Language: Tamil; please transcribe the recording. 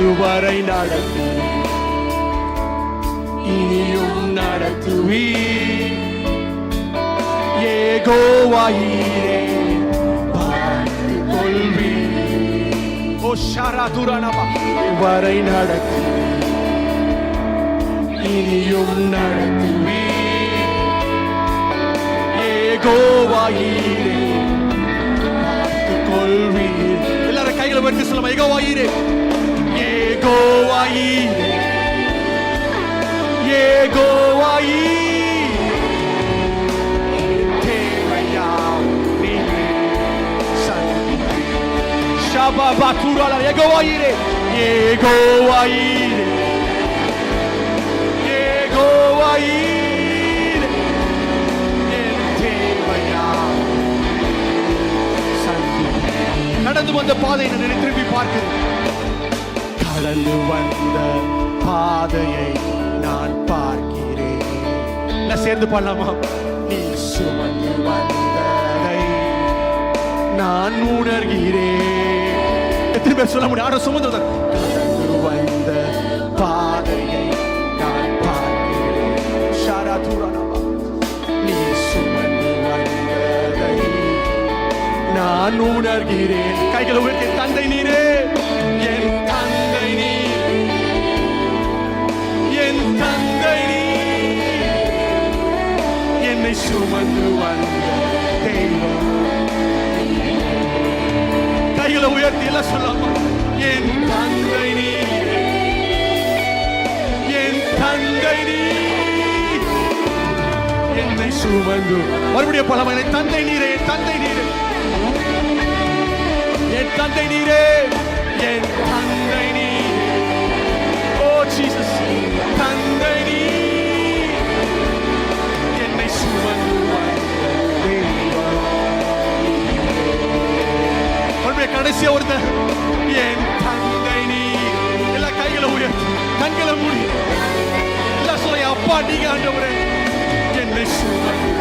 இதுவரை நடத்து இனியும் நடத்துவீ ஏகோவாயிரே பார்த்து கொள்வி ஓ ஷராதுரானபா வரை நடத்து இனியும் நடத்துவீ ஏகோவாயிரே பார்த்து கொள்வீர் எல்லாரும் கைகளை வெட்டி சொல்லுமா ஏகோவாயிரே ஏகோவாயிரே ஏகோவாயிரே தேவையாம் நீரே சந்தி ஷபபதுரல ஏகோவாயிரே ஏகோவாயிரே ஏகோவாயிரே என் தேவையாம் சந்தி வந்த பாதை நான் திரும்பி பார்க்கிறேன். கடந்து வந்த பாதையை நான் பார்க்கிறேன். சேர்ந்து பண்ணலாமா நீ சுமந்து வந்ததை நான் உணர்கிறேன். எத்தனை பேர் சொல்ல முடியும்? ஆட சுமந்து. கடந்து வந்த பாதையை நான் பார்க்கிறேன். ஷாராதுரானபா. நீ சுமந்து வந்ததை நான் உணர்கிறேன். கைகளை உயர்த்தி என்னை சுமந்து வந்த தெய்வம் கைகளை உயர்த்தி எல்லாம் சொல்லாமா என் தந்தை நீர் என் தந்தை நீர் என்னை சுமந்து மறுபடியும் பலமா என் தந்தை நீரே என் தந்தை நீரே என் தந்தை நீரே என் கடைசியா ஒருத்தர் என் தந்தை நீ எல்லா கைகளை உயர் கண்களை மூடி எல்லாம் சொல்ல அப்பா நீங்க ஆண்டவரே என்னை சுமந்து